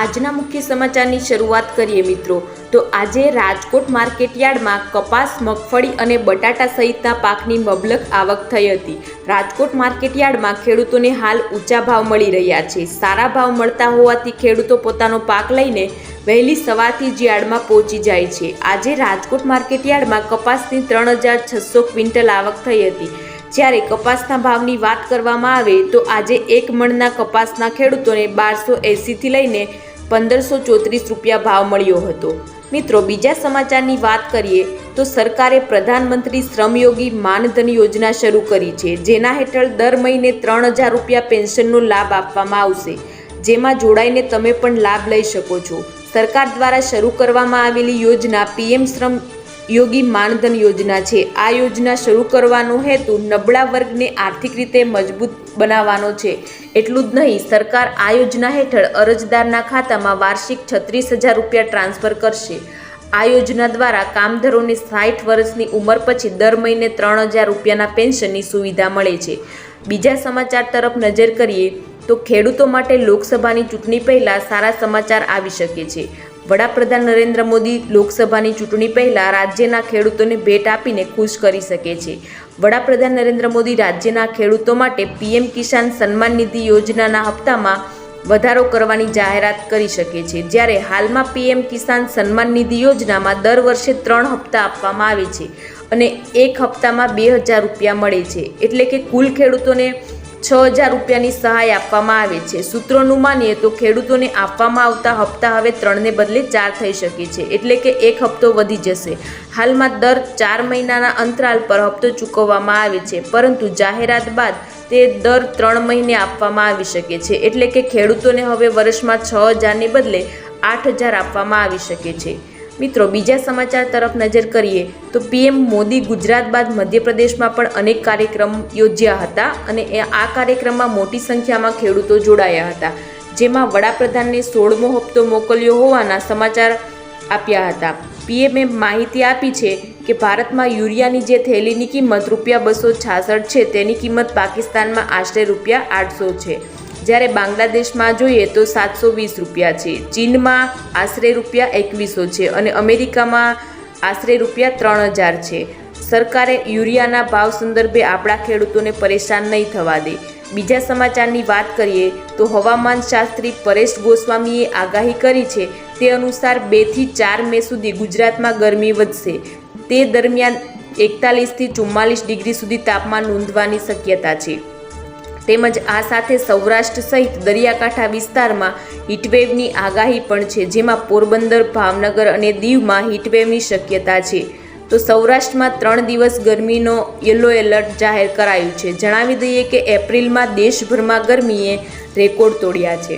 આજના મુખ્ય સમાચારની શરૂઆત કરીએ મિત્રો. તો આજે રાજકોટ માર્કેટયાર્ડમાં કપાસ, મગફળી અને બટાટા સહિતના પાકની મબલક આવક થઈ હતી. રાજકોટ માર્કેટયાર્ડમાં ખેડૂતોને હાલ ઊંચા ભાવ મળી રહ્યા છે. સારા ભાવ મળતા હોવાથી ખેડૂતો પોતાનો પાક લઈને વહેલી સવારથી જ યાર્ડમાં પહોંચી જાય છે. આજે રાજકોટ માર્કેટયાર્ડમાં કપાસની ત્રણ હજાર છસો ક્વિન્ટલ આવક થઈ હતી. જ્યારે કપાસના ભાવની વાત કરવામાં આવે તો આજે એક મણના કપાસના ખેડૂતોને બારસો એંસીથી લઈને પંદરસો ચોત્રીસ રૂપિયા ભાવ મળ્યો હતો. મિત્રો, બીજા સમાચારની વાત કરીએ તો સરકારે પ્રધાનમંત્રી શ્રમયોગી માનધન યોજના શરૂ કરી છે, જેના હેઠળ દર મહિને ત્રણ હજાર રૂપિયા પેન્શનનો લાભ આપવામાં આવશે. જેમાં જોડાઈને તમે પણ લાભ લઈ શકો છો. સરકાર દ્વારા શરૂ કરવામાં આવેલી યોજના પીએમ શ્રમ યોગી માનધન યોજના છે. આ યોજના શરૂ કરવાનો હેતુ નબળા વર્ગને આર્થિક રીતે મજબૂત બનાવવાનો છે. એટલું જ નહીં, સરકાર આ યોજના હેઠળ અરજદારના ખાતામાં વાર્ષિક છત્રીસ હજાર રૂપિયા ટ્રાન્સફર કરશે. આ યોજના દ્વારા કામદારોને સાઠ વર્ષની ઉંમર પછી દર મહિને ત્રણ હજાર રૂપિયાના પેન્શનની સુવિધા મળે છે. બીજા સમાચાર તરફ નજર કરીએ તો ખેડૂતો માટે લોકસભાની ચૂંટણી પહેલાં સારા સમાચાર આવી શકે છે. વડાપ્રધાન નરેન્દ્ર મોદી લોકસભાની ચૂંટણી પહેલાં રાજ્યના ખેડૂતોને ભેટ આપીને ખુશ કરી શકે છે. વડાપ્રધાન નરેન્દ્ર મોદી રાજ્યના ખેડૂતો માટે પીએમ કિસાન સન્માન નિધિ યોજનાના હપ્તામાં વધારો કરવાની જાહેરાત કરી શકે છે. જ્યારે હાલમાં પીએમ કિસાન સન્માન નિધિ યોજનામાં દર વર્ષે ત્રણ હપ્તા આપવામાં આવે છે અને એક હપ્તામાં બે હજાર રૂપિયા મળે છે. એટલે કે કુલ ખેડૂતોને છ હજાર રૂપિયાની સહાય આપવામાં આવે છે. સૂત્રોનું માનીએ તો ખેડૂતોને આપવામાં આવતા હપ્તા હવે ત્રણને બદલે ચાર થઈ શકે છે. એટલે કે એક હપ્તો વધી જશે. હાલમાં દર ચાર મહિનાના અંતરાલ પર હપ્તો ચૂકવવામાં આવે છે. પરંતુ જાહેરાત બાદ તે દર ત્રણ મહિને આપવામાં આવી શકે છે. એટલે કે ખેડૂતોને હવે વર્ષમાં છ હજારને બદલે આઠ હજાર આપવામાં આવી શકે છે. મિત્રો, બીજા સમાચાર તરફ નજર કરીએ તો પીએમ મોદી ગુજરાત બાદ મધ્યપ્રદેશમાં પણ અનેક કાર્યક્રમ યોજ્યા હતા અને આ કાર્યક્રમમાં મોટી સંખ્યામાં ખેડૂતો જોડાયા હતા, જેમાં વડાપ્રધાનને સોળમો હપ્તો મોકલ્યો હોવાના સમાચાર આપ્યા હતા. પીએમએ માહિતી આપી છે કે ભારતમાં યુરિયાની જે થેલીની કિંમત રૂપિયા બસો છાસઠ છે, તેની કિંમત પાકિસ્તાનમાં આશરે રૂપિયા આઠસો છે. જ્યારે બાંગ્લાદેશમાં જોઈએ તો સાતસો વીસ રૂપિયા છે. ચીનમાં આશરે રૂપિયા એકવીસો છે અને અમેરિકામાં આશરે રૂપિયા ત્રણ હજાર છે. સરકારે યુરિયાના ભાવ સંદર્ભે આપણા ખેડૂતોને પરેશાન નહીં થવા દે. બીજા સમાચારની વાત કરીએ તો હવામાન શાસ્ત્રી પરેશ ગોસ્વામીએ આગાહી કરી છે તે અનુસાર બેથી ચાર મે સુધી ગુજરાતમાં ગરમી વધશે. તે દરમિયાન એકતાલીસથી ચુમ્માલીસ ડિગ્રી સુધી તાપમાન નોંધવાની શક્યતા છે. તેમજ આ સાથે સૌરાષ્ટ્ર સહિત દરિયાકાંઠા વિસ્તારમાં હીટવેવની આગાહી પણ છે, જેમાં પોરબંદર, ભાવનગર અને દીવમાં હીટવેવની શક્યતા છે. તો સૌરાષ્ટ્રમાં ત્રણ દિવસ ગરમીનો યલો એલર્ટ જાહેર કરાયું છે. જણાવી દઈએ કે એપ્રિલમાં દેશભરમાં ગરમીએ રેકોર્ડ તોડ્યા છે.